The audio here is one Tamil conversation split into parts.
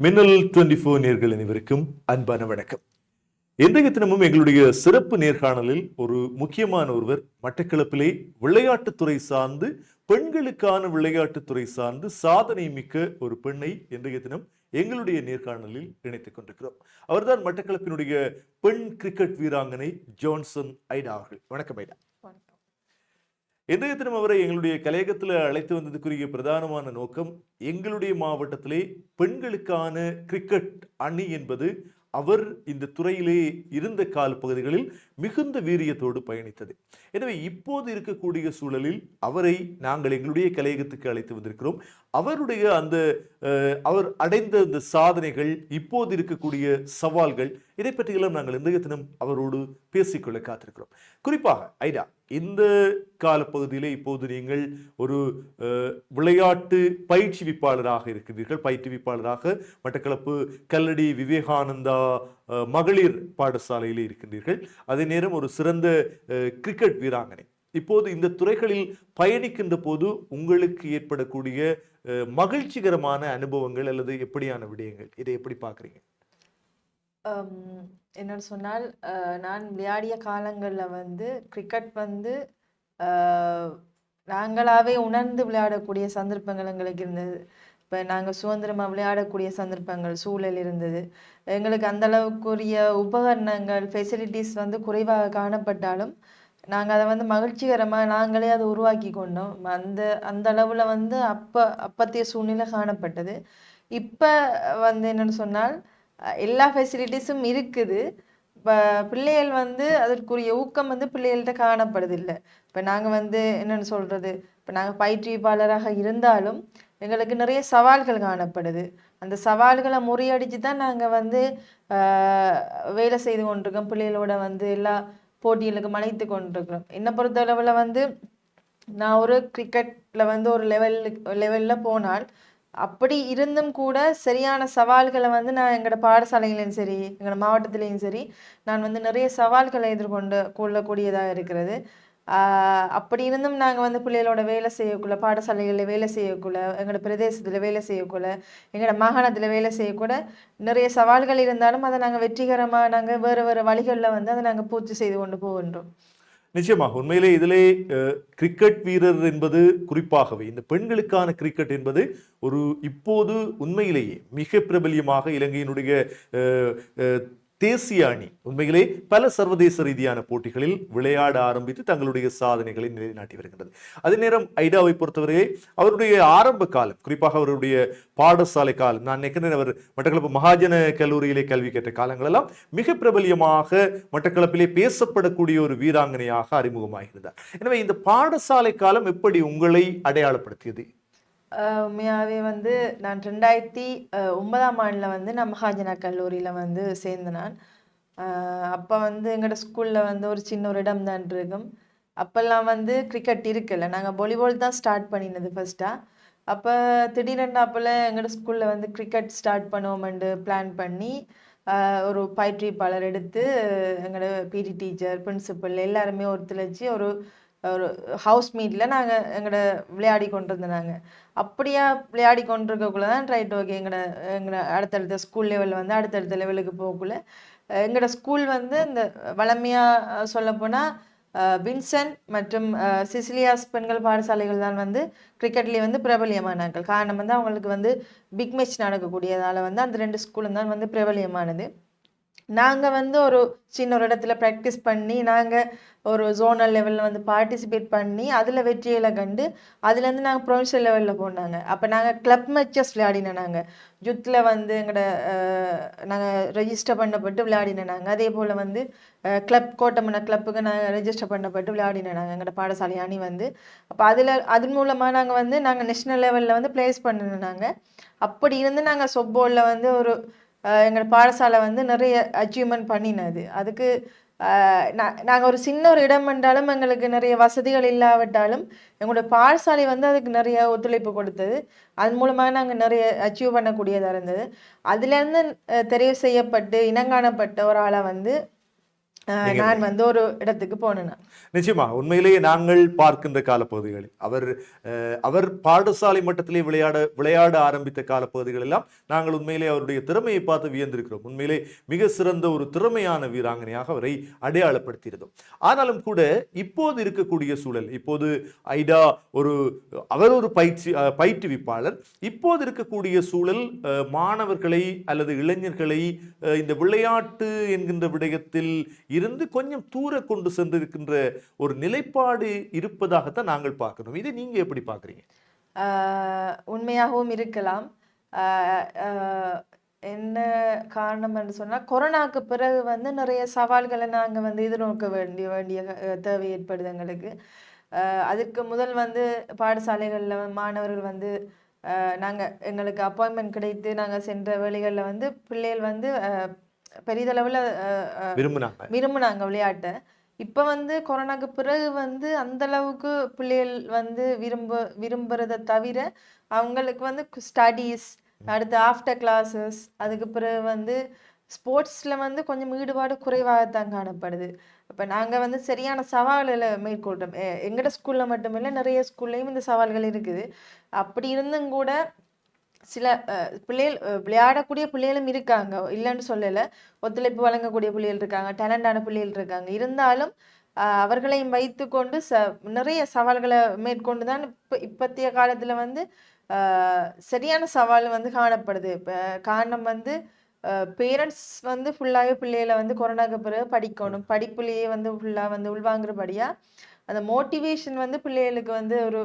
மின்னல் டுவெண்ட்டி ஃபோர் நேர்கள் அனைவருக்கும் அன்பான வணக்கம். இன்றைய தினமும் எங்களுடைய சிறப்பு நேர்காணலில் ஒரு முக்கியமான ஒருவர் மட்டக்களப்பிலே விளையாட்டுத்துறை சார்ந்து பெண்களுக்கான விளையாட்டுத்துறை சார்ந்து சாதனை மிக்க ஒரு பெண்ணை இன்றைய தினம் எங்களுடைய நேர்காணலில் இணைத்துக் கொண்டிருக்கிறோம். அவர்தான் மட்டக்களப்பினுடைய பெண் கிரிக்கெட் வீராங்கனை ஜான்சன் ஐடா அவர்கள். வணக்கம் ஐடா. இன்றைய தினம் அவரை எங்களுடைய கலையகத்தில் அழைத்து வந்ததுக்குரிய பிரதானமான நோக்கம் எங்களுடைய மாவட்டத்திலே பெண்களுக்கான கிரிக்கெட் அணி என்பது அவர் இந்த துறையிலே இருந்த கால பகுதிகளில் மிகுந்த வீரியத்தோடு பயணித்தது. எனவே இப்போது இருக்கக்கூடிய சூழலில் அவரை நாங்கள் எங்களுடைய கலையகத்துக்கு அழைத்து வந்திருக்கிறோம். அவருடைய அந்த அவர் அடைந்த அந்த சாதனைகள் இப்போது இருக்கக்கூடிய சவால்கள் இதை பற்றியெல்லாம் நாங்கள் இன்றைய தினம் அவரோடு பேசிக்கொள்ள காத்திருக்கிறோம். குறிப்பாக ஐடா இந்த காலப்பகுதியில் இப்போது நீங்கள் ஒரு விளையாட்டு பயிற்றுவிப்பாளராக இருக்கிறீர்கள். பயிற்றுவிப்பாளராக மட்டக்களப்பு கல்லடி விவேகானந்தா மகளிர் பாடசாலையில் இருக்கின்றீர்கள். அதே நேரம் ஒரு சிறந்த கிரிக்கெட் வீராங்கனை. இப்போது இந்த துறைகளில் பயணிக்கின்ற போது உங்களுக்கு ஏற்படக்கூடிய மகிழ்ச்சிகரமான அனுபவங்கள் அல்லது எப்படியான விடயங்கள்? இதை எப்படி பார்க்குறீங்க? என்னன்னு சொன்னால் நான் விளையாடிய காலங்களில் வந்து கிரிக்கெட் வந்து நாங்களாகவே உணர்ந்து விளையாடக்கூடிய சந்தர்ப்பங்கள் எங்களுக்கு இருந்தது. இப்போ நாங்கள் சுதந்திரமாக விளையாடக்கூடிய சந்தர்ப்பங்கள் சூழல் இருந்தது. எங்களுக்கு அந்த அளவுக்குரிய உபகரணங்கள் ஃபெசிலிட்டிஸ் வந்து குறைவாக காணப்பட்டாலும் நாங்கள் அதை வந்து மகிழ்ச்சிகரமாக நாங்களே அதை உருவாக்கி கொண்டோம். அந்த அந்த அளவில் வந்து அப்போ அப்பத்திய சூழ்நிலை காணப்பட்டது. இப்போ வந்து என்னென்னு சொன்னால் எல்லா ஃபெசிலிட்டிஸும் இருக்குது. இப்போ பிள்ளைகள் வந்து அதற்குரிய ஊக்கம் வந்து பிள்ளைகள்கிட்ட காணப்படுது இல்லை இப்போ நாங்கள் வந்து என்னென்னு சொல்கிறது இப்போ நாங்கள் பயிற்றுவிப்பாளராக இருந்தாலும் எங்களுக்கு நிறைய சவால்கள் காணப்படுது. அந்த சவால்களை முறியடித்து தான் நாங்கள் வந்து வேலை செய்து கொண்டிருக்கோம். பிள்ளைகளோட வந்து எல்லா போட்டிகளுக்கும் அழைத்து கொண்டிருக்கிறோம். என்னை பொறுத்தளவில் வந்து நான் ஒரு கிரிக்கெட்டில் வந்து ஒரு லெவலுக்கு லெவலில் போனால் அப்படி இருந்தும் கூட சரியான சவால்களை வந்து நான் எங்களோட பாடசாலையிலையும் சரி எங்களோட மாவட்டத்திலையும் சரி நான் வந்து நிறைய சவால்களை எதிர்கொண்டு கொள்ளக்கூடியதாக இருக்கிறது. அப்படி இருந்தும் நாங்கள் வந்து பிள்ளைகளோட வேலை செய்யக்குள்ள பாடசாலைகளில் வேலை செய்யக்குள்ள எங்களோட பிரதேசத்தில் வேலை செய்யக்குள்ள எங்களோட மாகாணத்தில் வேலை செய்யக்கூட நிறைய சவால்கள் இருந்தாலும் அதை நாங்கள் வெற்றிகரமாக நாங்கள் வேறு வேறு வழிகளில் வந்து அதை நாங்கள் பூர்த்தி செய்து கொண்டு போகின்றோம். நிச்சயமாக உண்மையிலே இதிலே கிரிக்கெட் வீரர் என்பது குறிப்பாகவே இந்த பெண்களுக்கான கிரிக்கெட் என்பது ஒரு இப்போது உண்மையிலேயே மிக பிரபல்யமாக இலங்கையினுடைய தேசிய அணி. உண்மையிலே பல சர்வதேச ரீதியான போட்டிகளில் விளையாட ஆரம்பித்து தங்களுடைய சாதனைகளை நிலைநாட்டி வருகின்றது. அதே நேரம் ஐடாவை பொறுத்தவரையே அவருடைய ஆரம்ப காலம் குறிப்பாக அவருடைய பாடசாலை காலம் நான் நினைக்கிறேன் அவர் மட்டக்களப்பு மகாஜன கல்லூரியிலே கல்வி கேட்ட காலங்களெல்லாம் மிக பிரபலியமாக மட்டக்களப்பிலே பேசப்படக்கூடிய ஒரு வீராங்கனையாக அறிமுகமாகியிருந்தார். எனவே இந்த பாடசாலை காலம் எப்படி உங்களை அடையாளப்படுத்தியது? உண்மையாகவே வந்து நான் ரெண்டாயிரத்தி ஒன்பதாம் ஆண்டில் வந்து நான் மகாஜனா கல்லூரியில் வந்து சேர்ந்து நான். அப்போ வந்து எங்களோட ஸ்கூலில் வந்து ஒரு சின்ன ஒரு இடம் தான் இருக்கும். அப்போல்லாம் வந்து கிரிக்கெட் இருக்குல்ல நாங்கள் வாலிபால் தான் ஸ்டார்ட் பண்ணினது ஃபர்ஸ்ட்டாக அப்போ திடீரெண்டாப்பில் எங்களோட ஸ்கூலில் வந்து கிரிக்கெட் ஸ்டார்ட் பண்ணுவோமெண்டு பிளான் பண்ணி ஒரு பயிற்றுவிப்பாளர் எடுத்து எங்களோட பிடி டீச்சர் பிரின்சிபல் எல்லாருமே ஒத்துழைச்சி ஒரு ஒரு ஹவுஸ் மீட்டில் நாங்கள் எங்களோட விளையாடி கொண்டிருந்தோம் நாங்கள் அப்படியா விளையாடி கொண்டிருக்கக்குள்ள தான் ரைட் ஓகே எங்களோட எங்களை அடுத்தடுத்த ஸ்கூல் லெவலில் வந்து அடுத்தடுத்த லெவலுக்கு போகக்குள்ள எங்களோட ஸ்கூல் வந்து இந்த வளமையாக சொல்லப்போனால் வின்சென்ட் மற்றும் சிசிலியாஸ் பெண்கள் பாடசாலைகள் தான் வந்து கிரிக்கெட்லேயே வந்து பிரபலியமானார்கள். காரணம் வந்து அவங்களுக்கு வந்து பிக் மேட்ச் நடக்கக்கூடியதால் வந்து அந்த ரெண்டு ஸ்கூலும் தான் வந்து பிரபலியமானது. நாங்கள் வந்து ஒரு சின்ன ஒரு இடத்துல ப்ராக்டிஸ் பண்ணி நாங்கள் ஒரு ஜோனல் லெவலில் வந்து பார்ட்டிசிபேட் பண்ணி அதில் வெற்றியில் கண்டு அதுலேருந்து நாங்கள் ப்ரொவின்ஷியல் லெவலில் போனாங்க. அப்போ நாங்கள் கிளப் மேட்சஸ் விளையாடினோம் நாங்கள் யுத்தில் வந்து எங்களோட நாங்கள் ரெஜிஸ்டர் பண்ணப்பட்டு விளையாடினோம் நாங்கள் அதே போல் வந்து கிளப் கோட்டமன கிளப்புக்கு நாங்கள் ரெஜிஸ்டர் பண்ணப்பட்டு விளையாடினோம் நாங்கள் எங்களோட பாடசாலை அணி வந்து. அப்போ அதில் அதன் மூலமாக நாங்கள் வந்து நாங்கள் நேஷ்னல் லெவலில் வந்து ப்ளேஸ் பண்ணினோம் நாங்கள் அப்படி இருந்து நாங்கள் சொப்போலில் வந்து ஒரு எங்களோட பாடசாலை வந்து நிறைய அச்சீவ்மெண்ட் பண்ணினது. அதுக்கு நாங்கள் ஒரு சின்ன ஒரு இடம் என்றாலும் எங்களுக்கு நிறைய வசதிகள் இல்லாவிட்டாலும் எங்களோட பாடசாலை வந்து அதுக்கு நிறைய ஒத்துழைப்பு கொடுத்தது. அதன் மூலமாக நாங்கள் நிறைய அச்சீவ் பண்ணக்கூடியதாக இருந்தது. அதுலேருந்து தெரிவு செய்யப்பட்டு இனங்காணப்பட்ட ஒரு ஆளை வந்து நான் வந்து ஒரு இடத்துக்கு போனேன் நான். நிச்சயமா உண்மையிலேயே நாங்கள் பார்க்கின்ற காலப்பகுதிகளில். அவர் அவர் பாடசாலை மட்டத்திலே விளையாட விளையாட ஆரம்பித்த காலப்பகுதிகள் எல்லாம் நாங்கள் உண்மையிலே அவருடைய திறமையை பார்த்து வியந்திருக்கிறோம். உண்மையிலே மிக சிறந்த ஒரு திறமையான வீராங்கனையாக அவரை அடையாளப்படுத்தியிருந்தோம். ஆனாலும் கூட இப்போது இருக்கக்கூடிய சூழல் இப்போது ஐடா ஒரு அவர் ஒரு பயிற்சி பயிற்றுவிப்பாளர். இப்போது இருக்கக்கூடிய சூழல் மாணவர்களை அல்லது இளைஞர்களை இந்த விளையாட்டு என்கின்ற விடயத்தில் இருந்து கொஞ்சம் தூர கொண்டு சென்றிருக்கின்ற ஒரு நிலைப்பாடு இருப்பதாகத்தான் நாங்கள் பார்க்கணும் இதை நீங்க எப்படி பார்க்குறீங்க? உண்மையாகவும் இருக்கலாம். என்ன காரணம் என்று சொன்னால் கொரோனாக்கு பிறகு வந்து நிறைய சவால்களை நாங்கள் வந்து எதிர்நோக்க வேண்டிய வேண்டிய தேவை ஏற்படுது எங்களுக்கு. அதற்கு முதல் வந்து பாடசாலைகளில் மாணவர்கள் வந்து நாங்கள் எங்களுக்கு அப்பாயின்மெண்ட் கிடைத்து நாங்கள் சென்ற வேலைகளில் வந்து பிள்ளைகள் வந்து பெரிதளவுல விரும்பினாங்க. விரும்புனாங்க விளையாட்டை. இப்போ வந்து கொரோனாக்கு பிறகு வந்து அந்த அளவுக்கு பிள்ளைகள் வந்து விரும்ப விரும்புறதை தவிர அவங்களுக்கு வந்து ஸ்டடீஸ் அடுத்து ஆஃப்டர் கிளாஸஸ் அதுக்கு பிறகு வந்து ஸ்போர்ட்ஸில் வந்து கொஞ்சம் ஈடுபாடு குறைவாகத்தான் காணப்படுது. அப்போ நாங்கள் வந்து சரியான சவால்களை மேற்கொள்கிறோம் எங்களோட ஸ்கூலில் மட்டுமில்லை நிறைய ஸ்கூல்லையும் இந்த சவால்கள் இருக்குது. அப்படி இருந்தும் கூட சில பிள்ளைகள் விளையாடக்கூடிய பிள்ளைகளும் இருக்காங்க. இல்லைன்னு சொல்லலை. ஒத்துழைப்பு வழங்கக்கூடிய பிள்ளைகள் இருக்காங்க. டேலண்டான பிள்ளைகள் இருக்காங்க. இருந்தாலும் அவர்களையும் அவர்களையும் வைத்துக்கொண்டு ச நிறைய சவால்களை மேற்கொண்டு தான் இப்போ இப்பத்திய காலத்தில் வந்து சரியான சவால் வந்து காணப்படுது. இப்போ காரணம் வந்து பேரண்ட்ஸ் வந்து ஃபுல்லாகவே பிள்ளைகளை வந்து கொரோனாக்கு பிறகு படிக்கணும். படிப்புலேயே வந்து ஃபுல்லாக வந்து உள்வாங்குறபடியாக அந்த மோட்டிவேஷன் வந்து பிள்ளைகளுக்கு வந்து ஒரு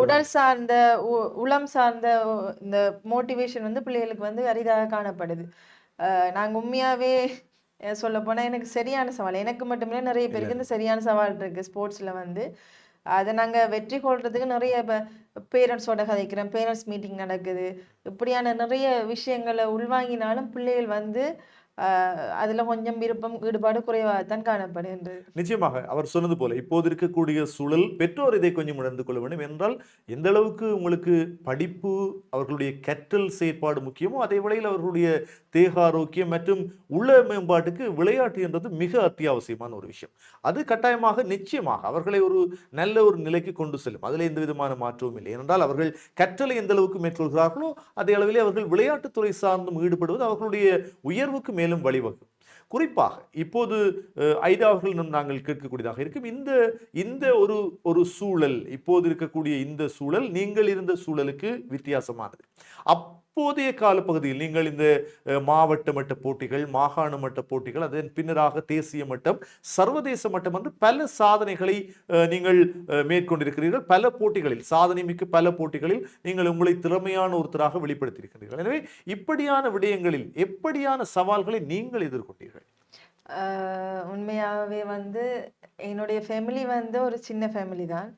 உடல் சார்ந்த உளம் சார்ந்த இந்த மோட்டிவேஷன் வந்து பிள்ளைகளுக்கு வந்து அரிதாக காணப்படுது. அஹ், நாங்க உண்மையாவே சொல்ல போனா எனக்கு சரியான சவால். எனக்கு மட்டுமில்லை நிறைய பேருக்கு இந்த சரியான சவால் இருக்கு ஸ்போர்ட்ஸ்ல வந்து. அதை நாங்க வெற்றி கொள்றதுக்கு நிறைய பேரண்ட்ஸோட கதைக்கிறேன் பேரண்ட்ஸ் மீட்டிங் நடக்குது. இப்படியான நிறைய விஷயங்களை உள்வாங்கினாலும் பிள்ளைகள் வந்து அதுல கொஞ்சம் விருப்பம் ஈடுபாடு குறைவாகத்தான் காணப்படுகின்றது. நிச்சயமாக அவர் சொன்னது போல இப்போது இருக்கக்கூடிய சூழல் பெற்றோர் இதை கொஞ்சம் உணர்ந்து கொள்ள வேண்டும். என்றால் எந்த அளவுக்கு உங்களுக்கு படிப்பு அவர்களுடைய கற்றல் செயற்பாடு முக்கியமோ அதே வேளையில் அவர்களுடைய தேக ஆரோக்கியம் மற்றும் உள்ள மேம்பாட்டுக்கு விளையாட்டு என்றது மிக அத்தியாவசியமான ஒரு விஷயம். அது கட்டாயமாக நிச்சயமாக அவர்களை ஒரு நல்ல ஒரு நிலைக்கு கொண்டு செல்லும். அதில் எந்த விதமான மாற்றமும் இல்லை. ஏனென்றால் அவர்கள் கற்றலை எந்த அளவுக்கு மேற்கொள்கிறார்களோ அதே அளவிலே அவர்கள் விளையாட்டுத்துறை சார்ந்தும் ஈடுபடுவது அவர்களுடைய உயர்வுக்கு மேலும் வழிவகுக்கும். குறிப்பாக இப்போது ஐதாவர்கள் நாங்கள் கேட்கக்கூடியதாக இருக்கும். இந்த இந்த ஒரு ஒரு சூழல் இப்போது இருக்கக்கூடிய இந்த சூழல் நீங்கள் இருந்த சூழலுக்கு வித்தியாசமானது. அப்போதைய காலப்பகுதியில் நீங்கள் இந்த மாவட்ட மட்ட போட்டிகள் மாகாண மட்ட போட்டிகள் அதன் பின்னராக தேசிய மட்டம் சர்வதேச மட்டம் என்று பல சாதனைகளை நீங்கள் மேற்கொண்டிருக்கிறீர்கள். பல போட்டிகளில் சாதனை மிக்க பல போட்டிகளில் நீங்கள் உங்களை திறமையான ஒருத்தராக வெளிப்படுத்தியிருக்கிறீர்கள். எனவே இப்படியான விடயங்களில் எப்படியான சவால்களை நீங்கள் எதிர்கொண்டீர்கள்? உண்மையாகவே வந்து என்னுடைய ஃபேமிலி வந்து ஒரு சின்ன ஃபேமிலி தான்.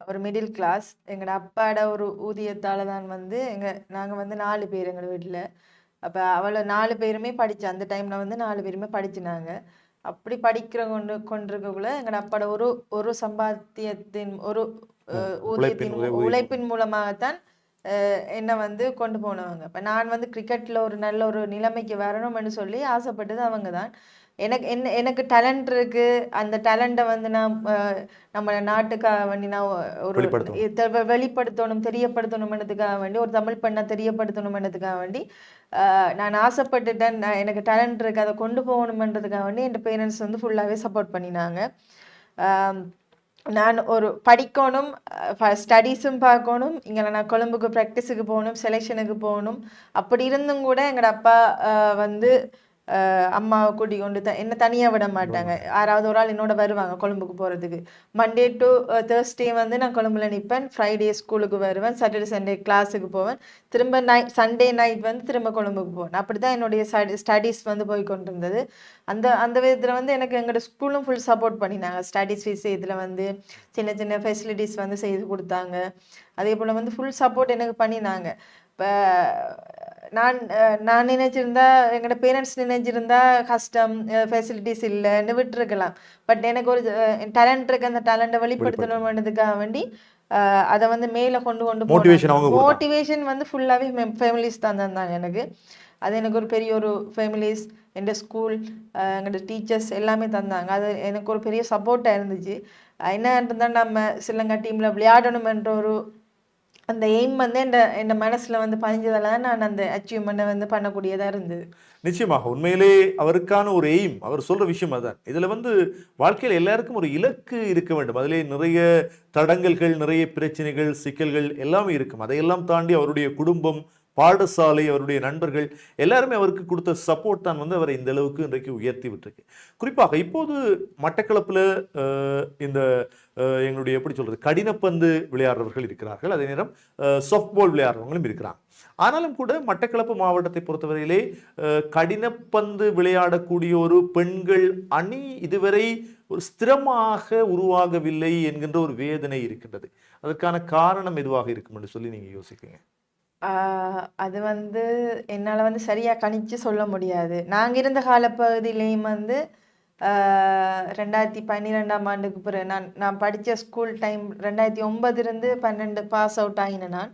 ஒரு மிடில் கிளாஸ் எங்களோட அப்பாட ஒரு ஊதியத்தால தான் வந்து எங்க நாங்க வந்து நாலு பேர் எங்க வீட்டில் அப்போ அவளை நாலு பேருமே படிச்சு அந்த டைம்ல வந்து நாலு பேருமே படிச்சினாங்க. அப்படி படிக்கிற கொண்டு கொண்டிருக்கக்குள்ள எங்களோட அப்பாட ஒரு ஒரு சம்பாத்தியத்தின் ஒரு ஊதியத்தின் உழைப்பின் மூலமாகத்தான் என்னை வந்து கொண்டு போனவங்க இப்போ நான் வந்து கிரிக்கெட்ல ஒரு நல்ல ஒரு நிலைமைக்கு வரணும்னு சொல்லி ஆசைப்பட்டது அவங்க தான் எனக்கு என்ன எனக்கு டேலண்ட் இருக்கு. அந்த டேலண்ட்டை வந்து நான் நம்ம நாட்டுக்காக வேண்டி நான் ஒரு வெளிப்படுத்தணும். தெரியப்படுத்தணும்ன்றதுக்காக வேண்டி ஒரு தமிழ் பெண்ணை தெரியப்படுத்தணும்ன்றதுக்காக வேண்டி நான் ஆசைப்பட்டுட்டேன். நான் எனக்கு டேலண்ட் இருக்கு. அதை கொண்டு போகணுமன்றதுக்காக வேண்டி என் பேரண்ட்ஸ் வந்து ஃபுல்லாகவே சப்போர்ட் பண்ணினாங்க. நான் ஒரு படிக்கணும் ஸ்டடீஸும் பார்க்கணும். இங்கே நான் கொழும்புக்கு ப்ராக்டிஸுக்கு போகணும் செலெக்ஷனுக்கு போகணும். அப்படி இருந்தும் கூட எங்களோட அப்பா வந்து அம்மாவை கூட்டி கொண்டு த என்ன தனியாக விட மாட்டாங்க. யாராவது ஒரு ஆள் என்னோட வருவாங்க கொழும்புக்கு போகிறதுக்கு மண்டே டு தேர்ஸ்டே வந்து நான் கொழும்புல நிற்பேன் ஃப்ரைடே ஸ்கூலுக்கு வருவேன். சாட்டர்டே சண்டே கிளாஸுக்கு போவேன். திரும்ப நைட் சண்டே நைட் வந்து திரும்ப கொழும்புக்கு போவேன். அப்படி தான் என்னுடைய ஸ்டடீஸ் வந்து போய் கொண்டிருந்தது அந்த அந்த விதத்தில் வந்து எனக்கு எங்களோட ஸ்கூலும் ஃபுல் சப்போர்ட் பண்ணினாங்க. ஸ்டடீஸ் ஃபீஸ் இதில் வந்து சின்ன சின்ன ஃபெசிலிட்டிஸ் வந்து செய்து கொடுத்தாங்க. அதே போல் வந்து ஃபுல் சப்போர்ட் எனக்கு பண்ணினாங்க. இப்போ நான் நான் நினைச்சிருந்தா எங்களோட பேரண்ட்ஸ் நினைச்சிருந்தா கஷ்டம் ஃபெசிலிட்டிஸ் இல்லைன்னு விட்டுருக்கலாம். பட் எனக்கு ஒரு டேலண்ட் இருக்கு அந்த டேலண்ட்டை வெளிப்படுத்தணும்ன்றதுக்காக வேண்டி அதை வந்து மேலே கொண்டு கொண்டு கொடுத்தாங்க. மோட்டிவேஷன் வந்து ஃபுல்லாகவே ஃபேமிலிஸ் தான் தந்தாங்க எனக்கு. அது எனக்கு ஒரு பெரிய ஒரு ஃபேமிலிஸ் என் ஸ்கூல் எங்களோட டீச்சர்ஸ் எல்லாமே தந்தாங்க. அது எனக்கு ஒரு பெரிய சப்போர்ட்டாக இருந்துச்சு. என்ன இருந்தால் நம்ம சிலங்க டீமில் விளையாடணுமென்ற ஒரு அந்த எய்ம் வந்து என் என் மனசில் வந்து பதிஞ்சதால நான் அந்த அச்சீவ்மெண்ட்டை வந்து பண்ணக்கூடியதாக இருந்தது. நிச்சயமாக உண்மையிலே அவருக்கான ஒரு எய்ம் அவர் சொல்ற விஷயம் அதான் இதுல வந்து வாழ்க்கையில் எல்லாருக்கும் ஒரு இலக்கு இருக்க வேண்டும். அதிலே நிறைய தடங்கல்கள் நிறைய பிரச்சனைகள் சிக்கல்கள் எல்லாமே இருக்கும். அதையெல்லாம் தாண்டி அவருடைய குடும்பம் பாடசாலை அவருடைய நண்பர்கள் எல்லாருமே அவருக்கு கொடுத்த சப்போர்ட் தான் வந்து அவரை இந்த அளவுக்கு இன்றைக்கு உயர்த்தி விட்டுருக்கு. குறிப்பாக இப்போது மட்டக்களப்பில் இந்த எங்களுடைய எப்படி சொல்கிறது கடினப்பந்து விளையாடுறவர்கள் இருக்கிறார்கள். அதே நேரம் சாஃப்ட்பால் விளையாடுறவங்களும் இருக்கிறாங்க. ஆனாலும் கூட மட்டக்களப்பு மாவட்டத்தை பொறுத்தவரையிலே கடினப்பந்து விளையாடக்கூடிய ஒரு பெண்கள் அணி இதுவரை ஒரு ஸ்திரமாக உருவாகவில்லை என்கின்ற ஒரு வேதனை இருக்கின்றது. அதற்கான காரணம் எதுவாக இருக்கும் என்று சொல்லி நீங்கள் யோசிக்கிறீங்க? அது வந்து என்னால் வந்து சரியாக கணிச்சு சொல்ல முடியாது. நாங்கள் இருந்த காலப்பகுதியிலையும் வந்து ரெண்டாயிரத்தி பன்னிரெண்டாம் ஆண்டுக்கு பிறகு நான் நான் படித்த ஸ்கூல் டைம் ரெண்டாயிரத்தி ஒன்பதுலேருந்து பன்னெண்டு பாஸ் அவுட் ஆகினேன் நான்.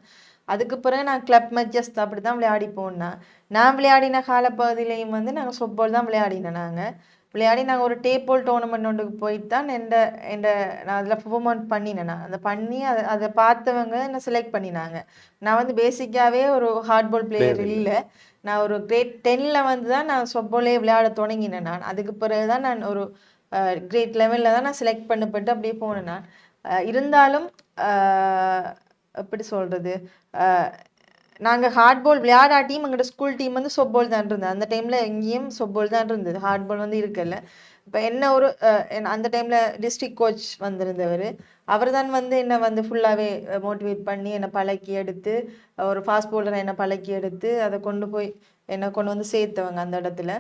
அதுக்கு பிறகு நான் கிளப் மேட்சஸ் அப்படி தான் விளையாடி போனேன். நான் விளையாடின காலப்பகுதியிலையும் வந்து நாங்கள் சொப்போல் தான் விளையாடினோம் நாங்கள் விளையாடி நாங்கள் ஒரு டேபிள் டோர்னமெண்ட் ஒன்றுக்கு போயிட்டு தான் எந்த எந்த நான் அதில் பெர்ஃபார்மன்ஸ் பண்ணினேன் நான். அதை பண்ணி அதை அதை பார்த்தவங்க என்னை செலக்ட் பண்ணினாங்க. நான் வந்து பேசிக்காகவே ஒரு ஹார்ட்பால் பிளேயர் இல்லை. நான் ஒரு கிரேட் டென்னில் வந்து தான் நான் சொப்போலே விளையாட தொடங்கினேன் நான். அதுக்கு பிறகு தான் நான் ஒரு கிரேட் லெவலில் தான் நான் செலக்ட் பண்ணப்பட்டு அப்படியே போனேன் நான். இருந்தாலும் எப்படி சொல்கிறது நாங்கள் ஹார்ட்பால் விளையாடாட்டியும் எங்களோட ஸ்கூல் டீம் வந்து சொப்பால் தான் இருந்தது. அந்த டைமில் எங்கேயும் சொப்பால் தான் இருந்தது. ஹார்ட்பால் வந்து இருக்கல. இப்போ என்ன ஒரு அந்த டைமில் டிஸ்ட்ரிக்ட் கோச் வந்திருந்தவர். அவர் தான் வந்து என்னை வந்து ஃபுல்லாகவே மோட்டிவேட் பண்ணி என்னை பழக்கி எடுத்து ஒரு ஃபாஸ்ட் போலரை என்னை பழக்கி எடுத்து அதை கொண்டு போய் என்னை கொண்டு வந்து சேர்த்தவங்க அந்த இடத்துல.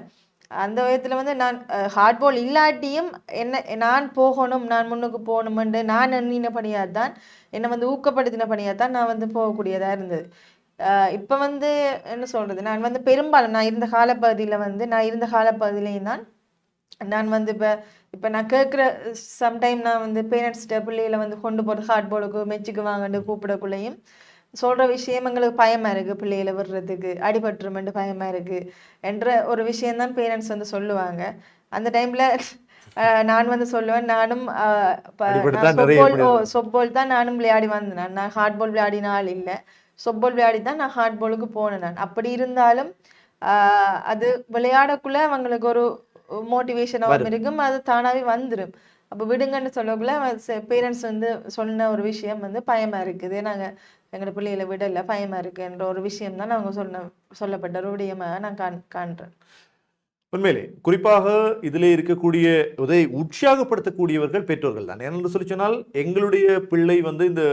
அந்த விதத்தில் வந்து நான் ஹார்ட்பால் இல்லாட்டியும் என்ன நான் போகணும் நான் முன்னுக்கு போகணுமென்று நான் எண்ணினபடியாக தான் என்னை வந்து ஊக்கப்படுத்தின பணியாக தான் நான் வந்து போகக்கூடியதாக இருந்தது. இப்போ வந்து என்ன சொல்கிறது நான் வந்து பெரும்பாலும் நான் இருந்த காலப்பகுதியில் வந்து நான் இருந்த காலப்பகுதியிலையும் தான் நான் வந்து இப்போ இப்போ நான் கேட்குற சம்டைம் நான் வந்து பேரண்ட்ஸ்கிட்ட பிள்ளைகளை வந்து கொண்டு போகிறது ஹார்ட் போர்டுக்கு மெச்சுக்கு வாங்கன்னு கூப்பிடக்குள்ளேயும் சொல்கிற விஷயம் எங்களுக்கு பயமாக இருக்குது பிள்ளைகளை விடுறதுக்கு அடிபட்டுருமெண்டு பயமாக இருக்குது என்ற ஒரு விஷயம்தான் பேரண்ட்ஸ் வந்து சொல்லுவாங்க. அந்த டைமில் நான் வந்து சொல்லுவேன் நானும் சொப்போல் சொப்போல் தான் நானும் விளையாடி வந்தேன். நான் ஹார்ட் பால் விளையாடின ஆள் இல்லை. சொப்போல் விளையாடி தான் நான் ஹார்ட் பாலுக்கு போனேன் நான். அப்படி இருந்தாலும் ஆஹ் அது விளையாடக்குள்ள அவங்களுக்கு ஒரு மோட்டிவேஷனாகவும் இருக்கும். அது தானாவே வந்துடும் அப்போ விடுங்கன்னு சொல்லக்குள்ள பேரண்ட்ஸ் வந்து சொன்ன ஒரு விஷயம் வந்து பயமா இருக்குது. நாங்க எங்களோட பிள்ளைகளை விடல பயமா இருக்குன்ற ஒரு விஷயம் தான் அவங்க சொன்ன சொல்லப்பட்ட ஒரு விடயமாக நான் காண் காண்றேன். உண்மையிலே குறிப்பாக இதிலே இருக்கக்கூடிய இதை உற்சாகப்படுத்தக்கூடியவர்கள் பெற்றோர்கள் தான். என்று சொல்லி சொன்னால் எங்களுடைய பிள்ளை வந்து இந்த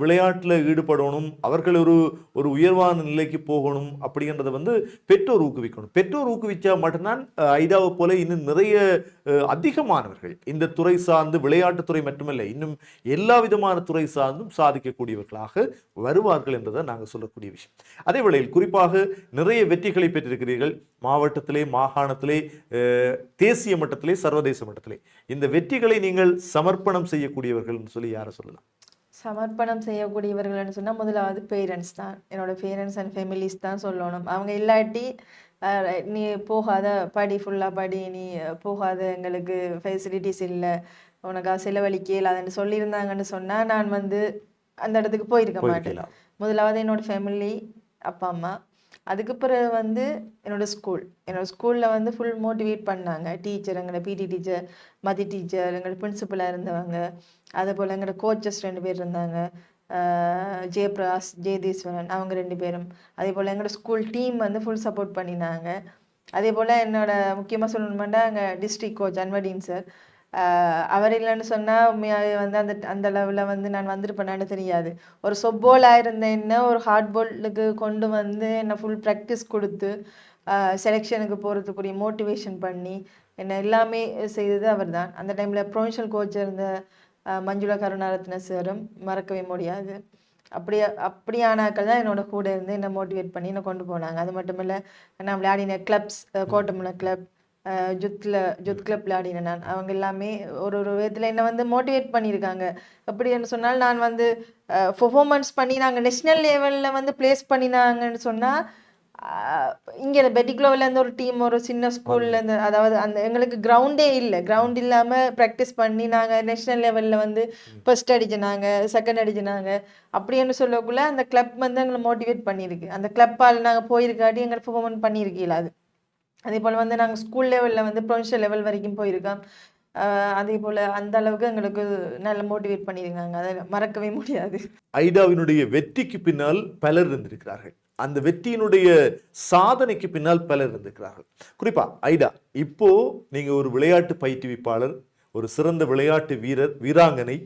விளையாட்டில் ஈடுபடணும் அவர்கள் ஒரு ஒரு உயர்வான நிலைக்கு போகணும் அப்படின்றத வந்து பெற்றோர் ஊக்குவிக்கணும். பெற்றோர் ஊக்குவிச்சா மட்டும்தான் ஐதாவை போல இன்னும் நிறைய அதிகமானவர்கள் இந்த துறை சார்ந்து விளையாட்டுத்துறை மட்டுமல்ல இன்னும் எல்லா விதமான துறை சார்ந்தும் சாதிக்கக்கூடியவர்களாக வருவார்கள் என்றதை நாங்கள் சொல்லக்கூடிய விஷயம். அதே வேளையில் குறிப்பாக நிறைய வெற்றிகளை பெற்றிருக்கிறீர்கள். மாவட்டத்திலே மாகாண அஹ், தேசிய மட்டத்திலே சர்வதேச மட்டத்திலே. இந்த வெற்றிகளை நீங்கள் சமர்ப்பணம் செய்யக்கூடியவர்கள் சொல்லி யாரை சொல்லலாம்? சமர்ப்பணம் செய்யக்கூடியவர்கள்னு சொன்னா முதலாவது பேரண்ட்ஸ் தான். என்னோட பேரண்ட்ஸ் அண்ட் ஃபேமிலிஸ் தான் சொல்லணும். அவங்க இல்லாட்டி நீ போகாத படி ஃபுல்லாக படி நீ போகாத எங்களுக்கு ஃபெசிலிட்டிஸ் இல்லை. உனக்கு செலவழிக்க இல்லாதன்னு சொல்லியிருந்தாங்கன்னு சொன்னா நான் வந்து அந்த இடத்துக்கு போயிருக்க மாட்டேன். முதலாவது என்னோட ஃபேமிலி அப்பா அம்மா. அதுக்கு பிறகு வந்து என்னோடய ஸ்கூல் என்னோடய ஸ்கூலில் வந்து ஃபுல் மோட்டிவேட் பண்ணாங்க. டீச்சர் எங்களோட பிடி டீச்சர் மதி டீச்சர் எங்களோட பிரின்சிபலாக இருந்தவங்க. அதே போல் எங்களோட கோச்சஸ் ரெண்டு பேர் இருந்தாங்க. ஜெயபிரகாஷ் ஜெயதீஸ்வரன் அவங்க ரெண்டு பேரும். அதே போல் எங்களோட ஸ்கூல் டீம் வந்து ஃபுல் சப்போர்ட் பண்ணினாங்க. அதே போல் என்னோடய முக்கியமாக சொல்லணுமெண்டா எங்கள் டிஸ்ட்ரிக் கோச் அன்வடீன் சார் அவர் இல்லைன்னு சொன்னால் உண்மையாகவே வந்து அந்த அந்த லெவலில் வந்து நான் வந்திருப்பேனான்னு தெரியாது. ஒரு சொப்போலாக இருந்தேன்னா ஒரு ஹார்ட் போல்டுக்கு கொண்டு வந்து என்னை ஃபுல் ப்ராக்டிஸ் கொடுத்து செலெக்ஷனுக்கு போகிறதுக்குரிய மோட்டிவேஷன் பண்ணி என்னை எல்லாமே செய்தது அவர் தான் அந்த டைமில் ப்ரொவின்ஷியல் கோச் இருந்த மஞ்சுளா கருணாரத்ன சாரும் மறக்கவே முடியாது. அப்படியே அப்படியானாக்கள் தான் என்னோட கூட இருந்து என்னை மோட்டிவேட் பண்ணி என்னை கொண்டு போனாங்க. அது மட்டும் இல்லை நான் விளையாடின கிளப்ஸ் கோட்டமுனை கிளப் ஜுத்ல ஜுத் கிளப் விளையாடினேன் நான். அவங்க எல்லாமே ஒரு ஒரு விதத்தில் என்னை வந்து மோட்டிவேட் பண்ணியிருக்காங்க. எப்படின்னு சொன்னால் நான் வந்து பெர்ஃபார்மன்ஸ் பண்ணி நாங்கள் நேஷ்னல் லெவலில் வந்து ப்ளேஸ் பண்ணினாங்கன்னு சொன்னால் இங்கே பெட்டிக்ளோவில் இருந்து ஒரு டீம் ஒரு சின்ன ஸ்கூல்ல இருந்து அதாவது அந்த எங்களுக்கு கிரவுண்டே இல்லை. கிரவுண்ட் இல்லாமல் ப்ராக்டிஸ் பண்ணி நாங்கள் நேஷனல் லெவலில் வந்து ஃபர்ஸ்ட் அடிச்சினாங்க செகண்ட் அடிச்சினாங்க. அப்படின்னு சொல்லக்குள்ள அந்த கிளப் வந்து எங்களை மோட்டிவேட் பண்ணியிருக்கு. அந்த கிளப்பால் நாங்கள் போயிருக்காட்டி எங்களை பெர்ஃபார்மன்ஸ் பண்ணியிருக்கீங்களா அது? அதே போல் வந்து நாங்கள் ஸ்கூல் லெவலில் வந்து ப்ரொவின்ஷியல் லெவல் வரைக்கும் போயிருக்கோம். அதே போல் அந்த அளவுக்கு எங்களுக்கு நல்ல மோட்டிவேட் பண்ணியிருக்காங்க. அதை மறக்கவே முடியாது. ஐடாவினுடைய வெற்றிக்கு பின்னால் பலர் இருந்திருக்கிறார்கள். அந்த வெற்றியினுடைய சாதனைக்கு பின்னால் பலர் இருந்திருக்கிறார்கள். குறிப்பாக ஐடா இப்போ நீங்கள் ஒரு விளையாட்டு பயிற்றுவிப்பாளர் ஒரு சிறந்த விளையாட்டு வீரர் வீராங்கனை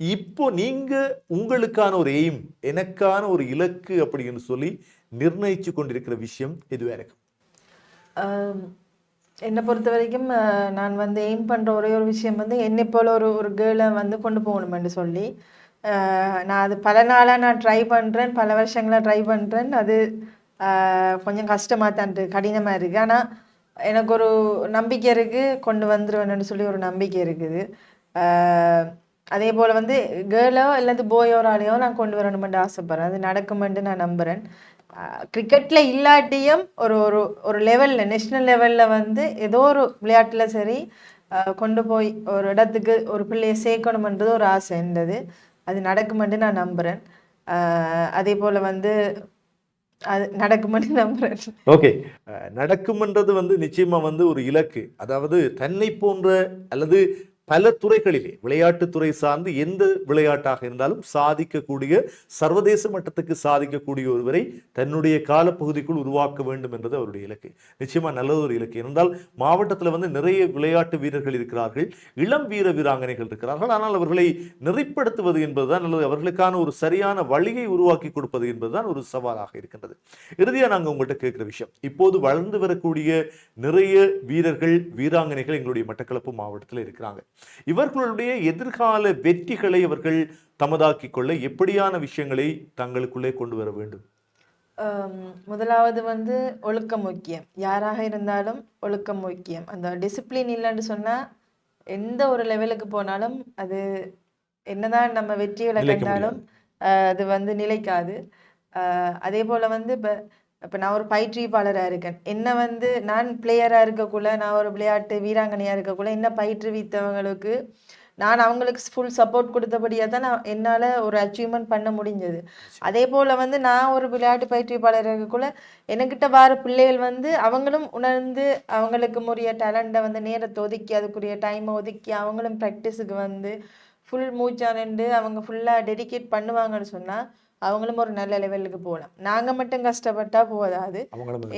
இப்போ நீங்கள் உங்களுக்கான ஒரு எய்ம் எனக்கான ஒரு இலக்கு அப்படின்னு சொல்லி நிர்ணயிச்சு கொண்டிருக்கிற விஷயம் எதுவாக எனக்கு என்னை பொறுத்த வரைக்கும் நான் வந்து எய்ம் பண்ணுற ஒரே ஒரு விஷயம் வந்து என்னை போல் ஒரு ஒரு கேர்ளை வந்து கொண்டு போகணுமென்று சொல்லி. நான் அது பல நாளாக நான் ட்ரை பண்ணுறேன் பல வருஷங்களாக ட்ரை பண்ணுறேன் அது கொஞ்சம் கஷ்டமாக தான் கடினமாக இருக்குது ஆனால் எனக்கு ஒரு நம்பிக்கை இருக்குது கொண்டு வந்துடுவேன்னு சொல்லி ஒரு நம்பிக்கை இருக்குது. அதே போல் வந்து கேர்ளோ அல்லது போயோ ஒரு ஆளையோ நான் கொண்டு வரணுமென்று ஆசைப்பட்றேன். அது நடக்குமென்று நான் நம்புகிறேன் கிரிக்கெட்டில் இல்லாட்டியும் ஒரு ஒரு ஒரு லெவலில் நேஷ்னல் லெவலில் வந்து ஏதோ ஒரு விளையாட்டில் சரி கொண்டு போய் ஒரு இடத்துக்கு ஒரு பிள்ளையை சேர்க்கணுமன்றது ஒரு ஆசை இருந்தது. அது நடக்குமென்று நான் நம்புகிறேன் அதே போல் வந்து அது நடக்குமென்று நம்புகிறேன் ஓகே. நடக்குமென்றது வந்து நிச்சயமாக வந்து ஒரு இலக்கு. அதாவது தன்னை போன்ற அல்லது பல துறைகளிலே விளையாட்டுத்துறை சார்ந்து எந்த விளையாட்டாக இருந்தாலும் சாதிக்கக்கூடிய சர்வதேச மட்டத்துக்கு சாதிக்கக்கூடிய ஒருவரை தன்னுடைய காலப்பகுதிக்குள் உருவாக்க வேண்டும் என்பது அவருடைய இலக்கு. நிச்சயமா நல்லது ஒரு இலக்கு. இருந்தால் மாவட்டத்தில் வந்து நிறைய விளையாட்டு வீரர்கள் இருக்கிறார்கள் இளம் வீர வீராங்கனைகள் இருக்கிறார்கள் ஆனால் அவர்களை நெறிப்படுத்துவது என்பதுதான் அல்லது அவர்களுக்கான ஒரு சரியான வழியை உருவாக்கி கொடுப்பது என்பதுதான் ஒரு சவாலாக இருக்கின்றது. இறுதியாக நாங்கள் உங்கள்கிட்ட கேட்குற விஷயம் இப்போது வளர்ந்து வரக்கூடிய நிறைய வீரர்கள் வீராங்கனைகள் எங்களுடைய மட்டக்களப்பு மாவட்டத்தில் இருக்கிறாங்க. இவர்களுடைய எதிர்கால வெற்றிகளை அவர்கள் தமதாக்கிக் கொள்ள எப்படியான விஷயங்களை தங்களுக்குள்ளே கொண்டு வர வேண்டும்? முதலாவது வந்து ஒழுக்கம் முக்கியம். யாராக இருந்தாலும் ஒழுக்கம் முக்கியம். அந்த டிசிப்ளின் இல்லைன்னு சொன்னா எந்த ஒரு லெவலுக்கு போனாலும் அது என்னதான் நம்ம வெற்றிகளை கண்டாலும் அது வந்து நிலைக்காது. ஆஹ், அதே போல வந்து இப்போ இப்போ நான் ஒரு பயிற்றுவிப்பாளராக இருக்கேன். என்ன வந்து நான் பிளேயராக இருக்கக்குள்ள நான் ஒரு விளையாட்டு வீராங்கனையாக இருக்கக்குள்ள என்ன பயிற்றுவித்தவங்களுக்கு நான் அவங்களுக்கு ஃபுல் சப்போர்ட் கொடுத்தபடியாக தான் நான் என்னால் ஒரு அச்சீவ்மெண்ட் பண்ண முடிஞ்சது. அதே போல் வந்து நான் ஒரு விளையாட்டு பயிற்றுவிப்பாளர் இருக்கக்குள்ள என்கிட்ட வர பிள்ளைகள் வந்து அவங்களும் உணர்ந்து அவங்களுக்கு உரிய டேலண்ட்டை வந்து நேரத்தை ஒதுக்கி அதுக்குரிய டைமை ஒதுக்கி அவங்களும் ப்ராக்டிஸுக்கு வந்து ஃபுல் மூச்சானண்டு அவங்க ஃபுல்லாக டெடிகேட் பண்ணுவாங்கன்னு சொன்னால் அவங்களும் ஒரு நல்ல லெவலுக்கு போகலாம். நாங்கள் மட்டும் கஷ்டப்பட்டா போதாது.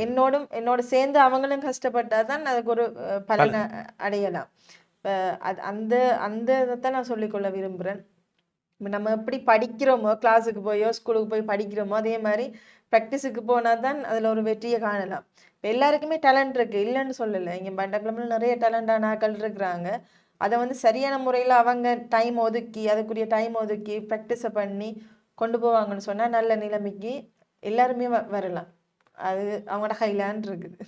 என்னோடும் என்னோட சேர்ந்து அவங்களும் கஷ்டப்பட்டா தான் அதுக்கு ஒரு பலனை அடையலாம். அது அந்த அந்த இதைத்தான் நான் சொல்லிக்கொள்ள விரும்புகிறேன் நம்ம எப்படி படிக்கிறோமோ கிளாஸுக்கு போயோ ஸ்கூலுக்கு போய் படிக்கிறோமோ அதே மாதிரி ப்ராக்டிஸுக்கு போனால் தான் அதில் ஒரு வெற்றியை காணலாம். இப்போ எல்லாருக்குமே டேலண்ட் இருக்குது இல்லைன்னு சொல்லலை. இங்கே மண்டக்கிழமையில் நிறைய டேலண்டான ஆட்கள் இருக்கிறாங்க. அதை வந்து சரியான முறையில் அவங்க டைம் ஒதுக்கி அதுக்குரிய டைம் ஒதுக்கி ப்ராக்டிஸை பண்ணி கொண்டு போவாங்கன்னு சொன்னால் நல்ல நிலைமைக்கு எல்லாருமே வ- வரலாம். அது அவங்களோட ஹைலாண்ட் இருக்குது.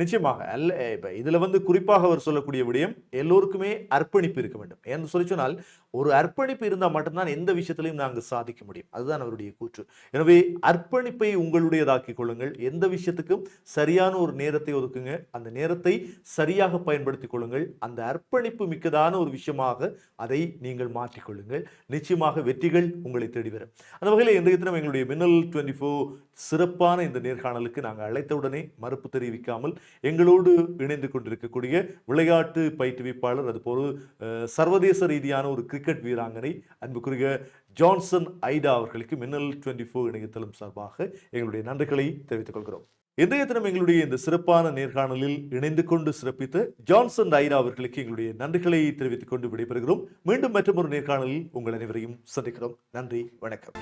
நிச்சயமாக. அல்ல இப்போ இதில் வந்து குறிப்பாக அவர் சொல்லக்கூடிய விடயம் எல்லோருக்குமே அர்ப்பணிப்பு இருக்க வேண்டும். ஏன்னு சொல்லி சொன்னால் ஒரு அர்ப்பணிப்பு இருந்தால் மட்டும்தான் எந்த விஷயத்திலையும் நாங்கள் சாதிக்க முடியும். அதுதான் அவருடைய கூற்று. எனவே அர்ப்பணிப்பை உங்களுடையதாக்கிக் கொள்ளுங்கள். எந்த விஷயத்துக்கும் சரியான ஒரு நேரத்தை ஒதுக்குங்க. அந்த நேரத்தை சரியாக பயன்படுத்திக் கொள்ளுங்கள். அந்த அர்ப்பணிப்பு மிக்கதான ஒரு விஷயமாக அதை நீங்கள் மாற்றிக்கொள்ளுங்கள் நிச்சயமாக வெற்றிகள் உங்களை தேடி வரும். அந்த வகையில் இன்றைய தினம் எங்களுடைய மின்னல் டுவெண்ட்டி ஃபோர் சிறப்பான இந்த நேர்காணலுக்கு நாங்கள் அழைத்தவுடனே மறுப்பு தெரிவிக்காமல் எங்களோடு இணைந்து கொண்டிருக்கக்கூடிய விளையாட்டு பயிற்றுவிப்பாளர் அதுபோல் சர்வதேச ரீதியான ஒரு கிரிக்கெட் வீராங்கனை அன்புக்குரிய ஜான்சன் ஐடா அவர்களுக்கு மின்னல் டுவெண்ட்டி ஃபோர் இணையதளம் சார்பாக எங்களுடைய நன்றிகளை தெரிவித்துக் கொள்கிறோம். இன்றைய தினம் எங்களுடைய இந்த சிறப்பான நேர்காணலில் இணைந்து கொண்டு சிறப்பித்த ஜான்சன் ஐடா அவர்களுக்கு எங்களுடைய நன்றிகளை தெரிவித்துக் கொண்டு விடைபெறுகிறோம். மீண்டும் மற்றொரு நேர்காணலில் உங்கள் அனைவரையும் சந்திக்கிறோம். நன்றி வணக்கம்.